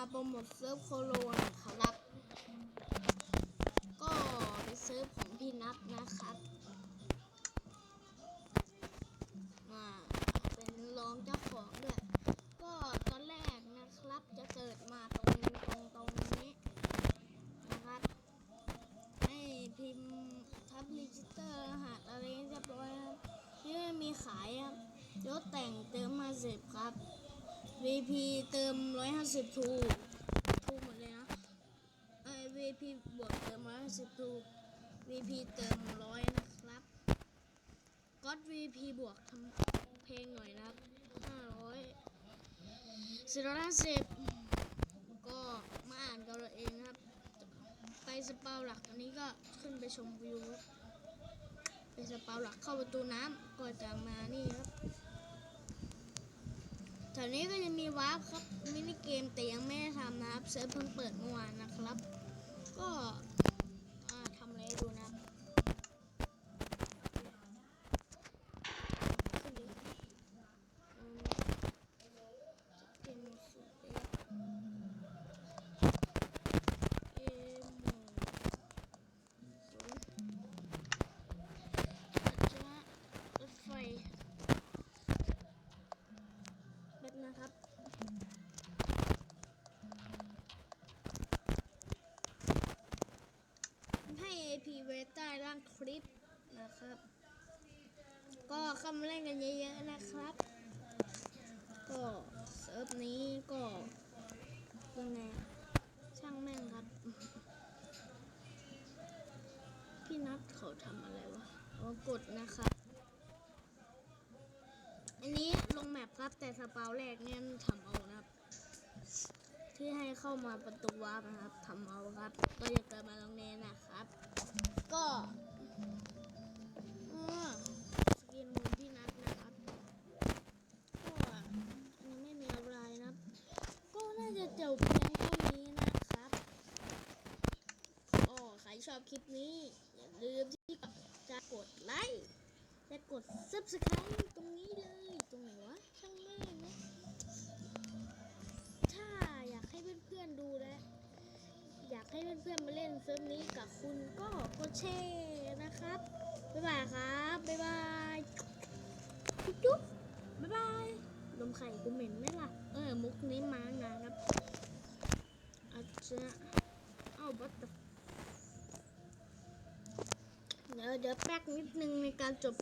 าโปรโมทเซิร์ฟโคโลนะครับ ก็เป็นเซิร์ฟของพี่นัทนะครับอ่าเป็นรองเจ้าของด้วยก็ตอนแรกนะครับจะเกิดมาตรงตรงตรงนี้นะครับให้พิมพ์ทับรีจิสเตอร์รหัสอะไรเรียบร้อยครับที่มีขายครับยศแต่งเติมมาสิบครับ VP เติม 150ทูทูหมดเลยนะเอ้ย VP บวกเติม 150ทู VP เติม 100 นะครับก็ VP บวกทำเพลงหน่อยนะครับ 500 450 ก็มาอ่านกันเราเองนะครับ ไปสปาหลักอันนี้ก็ขึ้นไปชมวิวไปสปาหลักเข้าประตูน้ำก็จะมานี่ครับ แถวนี้ก็จะมีวาร์ปครับมินิเกมแต่ยังไม่ได้ทำนะครับเซิร์ฟเพิ่งเปิดเมื่อวานนะครับ ก็ นะครับ ก็เข้ามาเล่นกันเยอะๆนะครับ ก็เซิร์ฟนี้ก็ยังไงช่างแม่งครับ พี่นัทเขาทำอะไรวะอ๋อกดนะครับ อันนี้ลงแมปครับแต่สปาวแรกเนี่ยทำเอานะครับ ที่ให้เข้ามาประตูวาร์ปนะครับทำเอาครับ ก็จะเกิดมา จบเพียงเท่านี้นะครับอ๋อใครชอบคลิปนี้ อย่าลืมที่จะกดไลค์และกด subscribe ตรงนี้เลย ตรงไหนวะ ช่างแม่งนะถ้าอยากให้เพื่อนๆดูและอยากให้เพื่อนๆมาเล่นเซิร์ฟนี้กับคุณก็กดแชร์นะครับ บ๊ายบายครับ บ๊ายบาย จุ๊บบบ๊ายบายลมไข่กูเหม็นไหมล่ะ เออ มุกนี้มานานครับ อาจจะเอ้าบัตตเดี๋ยวเดี๋ยวแป๊กนิดนึงในการจบ